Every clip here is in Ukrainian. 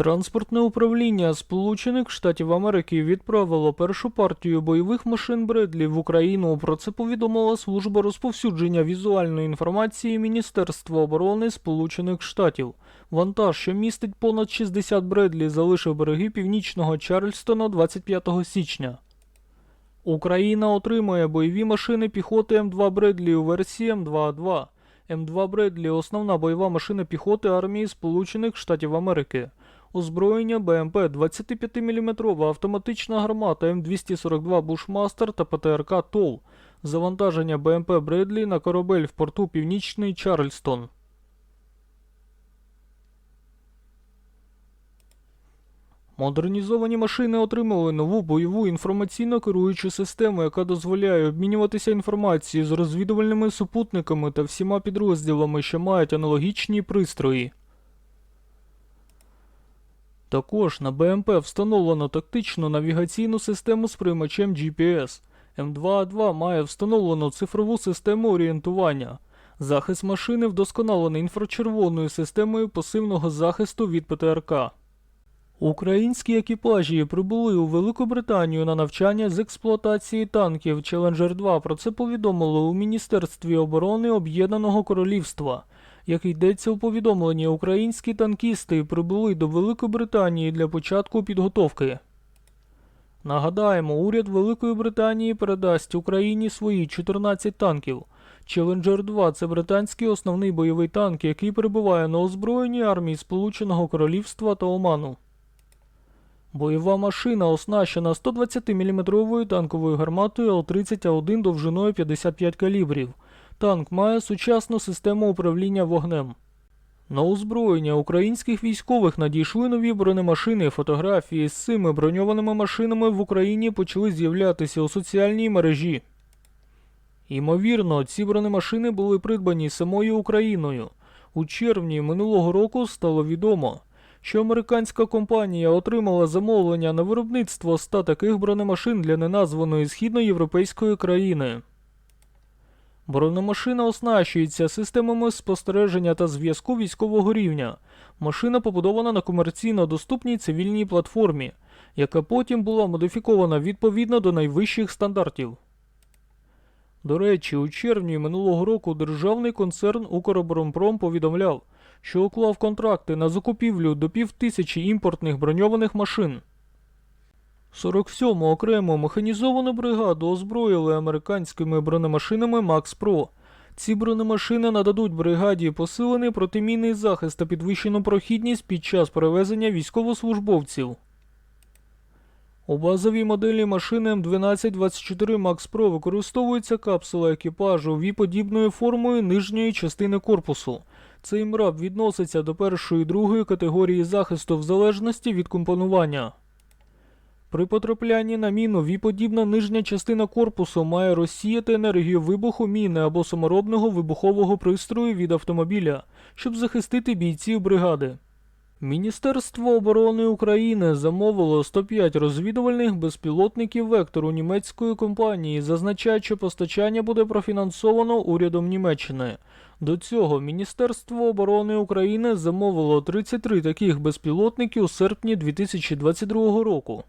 Транспортне управління Сполучених Штатів Америки відправило першу партію бойових машин Бредлі в Україну. Про це повідомила служба розповсюдження візуальної інформації Міністерства оборони Сполучених Штатів. Вантаж, що містить понад 60 Бредлі, залишив береги північного Чарльстона 25 січня. Україна отримує бойові машини піхоти М2 Бредлі у версії М2А2. М2 Бредлі – основна бойова машина піхоти армії Сполучених Штатів Америки. Озброєння БМП 25-мм автоматична гармата М242 Бушмастер та ПТРК ТОЛ. Завантаження БМП Бредлі на корабель в порту Північний Чарльстон. Модернізовані машини отримали нову бойову інформаційно керуючу систему, яка дозволяє обмінюватися інформацією з розвідувальними супутниками та всіма підрозділами, що мають аналогічні пристрої. Також на БМП встановлено тактичну навігаційну систему з приймачем GPS. М2А2 має встановлену цифрову систему орієнтування. Захист машини вдосконалений інфрачервоною системою пасивного захисту від ПТРК. Українські екіпажі прибули у Велику Британію на навчання з експлуатації танків Challenger 2. Про це повідомили у Міністерстві оборони Об'єднаного Королівства. Як йдеться у повідомленні, українські танкісти прибули до Великої Британії для початку підготовки. Нагадаємо, уряд Великої Британії передасть Україні свої 14 танків. Challenger 2 це британський основний бойовий танк, який перебуває на озброєнні армії Сполученого Королівства та Оману. Бойова машина оснащена 120-мм танковою гарматою Л-30А1 довжиною 55 калібрів. Танк має сучасну систему управління вогнем. На озброєння українських військових надійшли нові бронемашини. Фотографії з цими броньованими машинами в Україні почали з'являтися у соціальній мережі. Ймовірно, ці бронемашини були придбані самою Україною. У червні минулого року стало відомо, що американська компанія отримала замовлення на виробництво 100 таких бронемашин для неназваної східноєвропейської країни. Бронемашина оснащується системами спостереження та зв'язку військового рівня. Машина побудована на комерційно доступній цивільній платформі, яка потім була модифікована відповідно до найвищих стандартів. До речі, у червні минулого року державний концерн Укроборонпром повідомляв, що уклав контракти на закупівлю до півтисячі імпортних броньованих машин. 47-му окрему механізовану бригаду озброїли американськими бронемашинами Макс Про. Ці бронемашини нададуть бригаді посилений протимінний захист та підвищену прохідність під час перевезення військовослужбовців. У базовій моделі машини М1224 Max Pro використовується капсула екіпажу ві-подібною формою нижньої частини корпусу. Цей мраб відноситься до першої і другої категорії захисту в залежності від компонування. При потраплянні на міну віподібна нижня частина корпусу має розсіяти енергію вибуху міни або саморобного вибухового пристрою від автомобіля, щоб захистити бійців бригади. Міністерство оборони України замовило 105 розвідувальних безпілотників вектор у німецької компанії, зазначають, що постачання буде профінансовано урядом Німеччини. До цього Міністерство оборони України замовило 33 таких безпілотників у серпні 2022 року.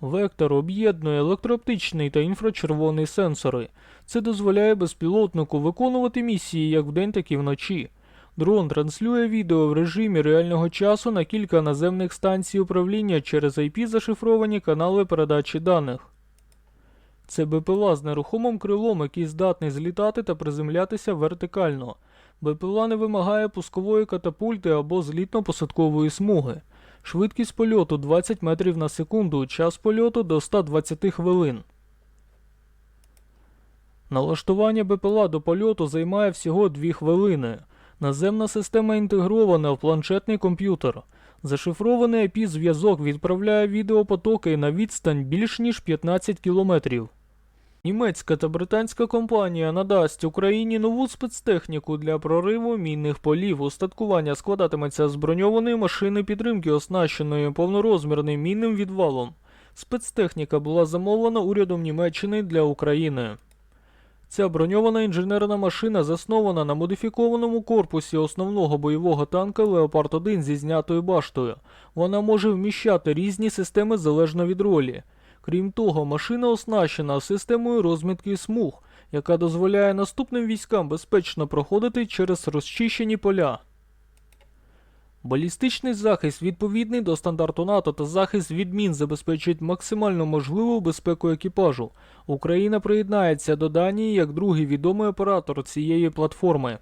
Вектор об'єднує електрооптичний та інфрачервоний сенсори. Це дозволяє безпілотнику виконувати місії як вдень, так і вночі. Дрон транслює відео в режимі реального часу на кілька наземних станцій управління через IP зашифровані канали передачі даних. Це БПЛА з нерухомим крилом, який здатний злітати та приземлятися вертикально. БПЛА не вимагає пускової катапульти або злітно-посадкової смуги. Швидкість польоту 20 метрів на секунду, час польоту до 120 хвилин. Налаштування БПЛА до польоту займає всього 2 хвилини. Наземна система інтегрована в планшетний комп'ютер. Зашифрований IP-зв'язок відправляє відеопотоки на відстань більш ніж 15 кілометрів. Німецька та британська компанія надасть Україні нову спецтехніку для прориву мінних полів. Устаткування складатиметься з броньованої машини підтримки, оснащеної повнорозмірним мінним відвалом. Спецтехніка була замовлена урядом Німеччини для України. Ця броньована інженерна машина заснована на модифікованому корпусі основного бойового танка Леопард 1 зі знятою баштою. Вона може вміщати різні системи залежно від ролі. Крім того, машина оснащена системою розмітки смуг, яка дозволяє наступним військам безпечно проходити через розчищені поля. Балістичний захист відповідний до стандарту НАТО та захист від мін забезпечують максимально можливу безпеку екіпажу. Україна приєднається до Данії як другий відомий оператор цієї платформи.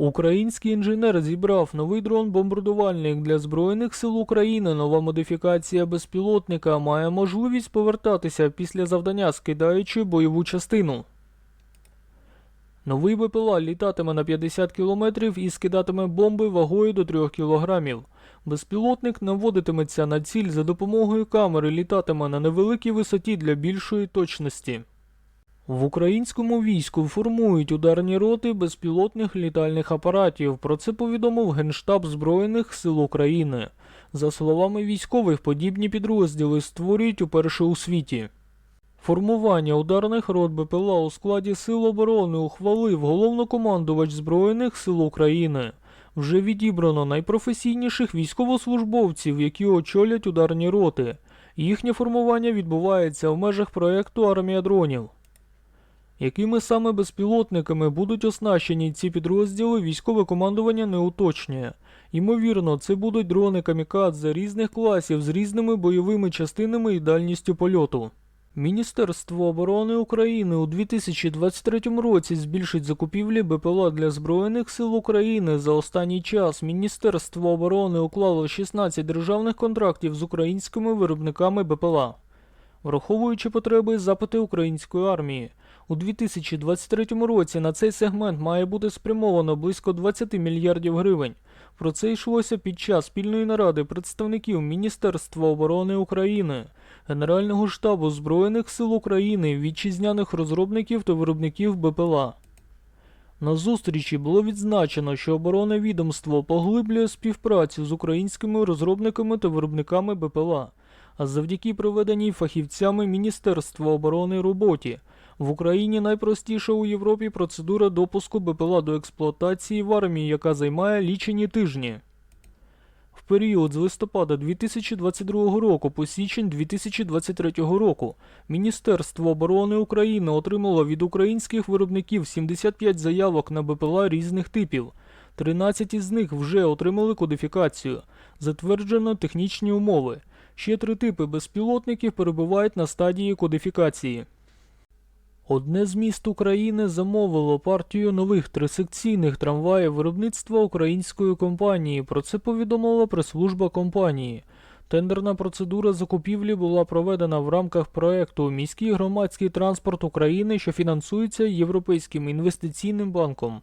Український інженер зібрав новий дрон-бомбардувальник для Збройних сил України. Нова модифікація безпілотника має можливість повертатися після завдання, скидаючи бойову частину. Новий БПЛА літатиме на 50 км і скидатиме бомби вагою до 3 кг. Безпілотник наводитиметься на ціль за допомогою камери, літатиме на невеликій висоті для більшої точності. В українському війську формують ударні роти безпілотних літальних апаратів. Про це повідомив Генштаб Збройних сил України. За словами військових, подібні підрозділи створюють уперше у світі. Формування ударних рот БПЛА у складі Сил оборони ухвалив головнокомандувач Збройних сил України. Вже відібрано найпрофесійніших військовослужбовців, які очолять ударні роти. Їхнє формування відбувається в межах проекту Армія дронів. Якими саме безпілотниками будуть оснащені ці підрозділи, військове командування не уточнює. Ймовірно, це будуть дрони камікадзе різних класів з різними бойовими частинами і дальністю польоту. Міністерство оборони України у 2023 році збільшить закупівлі БПЛА для Збройних сил України. За останній час Міністерство оборони уклало 16 державних контрактів з українськими виробниками БПЛА. Враховуючи потреби і запити української армії, у 2023 році на цей сегмент має бути спрямовано близько 20 мільярдів гривень. Про це йшлося під час спільної наради представників Міністерства оборони України, Генерального штабу Збройних сил України, вітчизняних розробників та виробників БПЛА. На зустрічі було відзначено, що оборонне відомство поглиблює співпрацю з українськими розробниками та виробниками БПЛА, а завдяки проведеній фахівцями Міністерства оборони роботі в Україні найпростіша у Європі процедура допуску БПЛА до експлуатації в армії, яка займає лічені тижні. В період з листопада 2022 року по січень 2023 року Міністерство оборони України отримало від українських виробників 75 заявок на БПЛА різних типів. 13 із них вже отримали кодифікацію, затверджено технічні умови. Ще три типи безпілотників перебувають на стадії кодифікації. Одне з міст України замовило партію нових трисекційних трамваїв виробництва української компанії. Про це повідомила прес-служба компанії. Тендерна процедура закупівлі була проведена в рамках проекту Міський громадський транспорт України, що фінансується Європейським інвестиційним банком.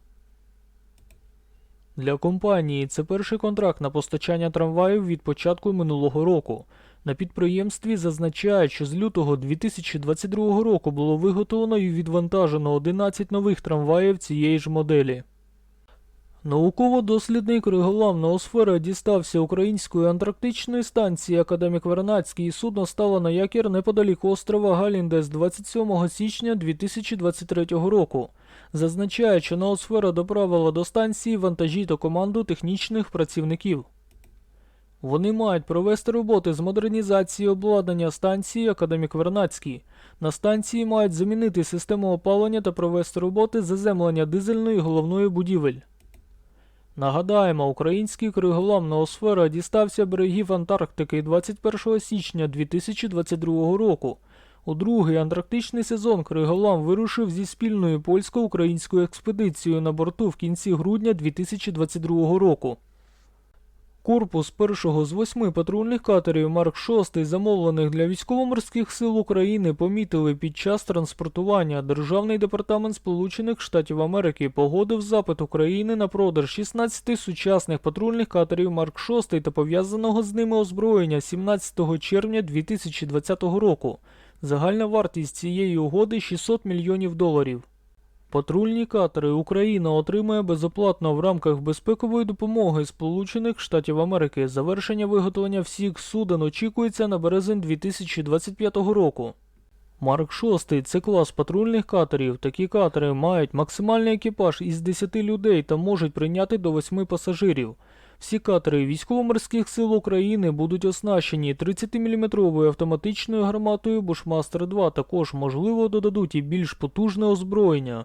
Для компанії це перший контракт на постачання трамваїв від початку минулого року. На підприємстві зазначають, що з лютого 2022 року було виготовлено і відвантажено 11 нових трамваїв цієї ж моделі. Науково-дослідний криголам ноосфера дістався української антарктичної станції Академік Вернацький і судно стало на якір неподалік острова Галіндес 27 січня 2023 року. Зазначають, що ноосфера доправила до станції вантажі та команду технічних працівників. Вони мають провести роботи з модернізації обладнання станції Академік Вернацький. На станції мають замінити систему опалення та провести роботи з заземлення дизельної головної будівель. Нагадаємо, український криголам ноосфера дістався берегів Антарктики 21 січня 2022 року. У другий антарктичний сезон Криголам вирушив зі спільною польсько-українською експедицією на борту в кінці грудня 2022 року. Корпус першого з восьми патрульних катерів Марк 6, замовлених для військово-морських сил України, помітили під час транспортування. Державний департамент Сполучених Штатів Америки погодив запит України на продаж 16 сучасних патрульних катерів Марк 6 та пов'язаного з ними озброєння 17 червня 2020 року. Загальна вартість цієї угоди 600 мільйонів доларів. Патрульні катери Україна отримає безоплатно в рамках безпекової допомоги Сполучених Штатів Америки. Завершення виготовлення всіх суден очікується на березень 2025 року. Марк 6 – це клас патрульних катерів. Такі катери мають максимальний екіпаж із 10 людей та можуть прийняти до 8 пасажирів. Всі катери військово-морських сил України будуть оснащені 30-мм автоматичною гарматою Bushmaster 2. Також, можливо, додадуть і більш потужне озброєння.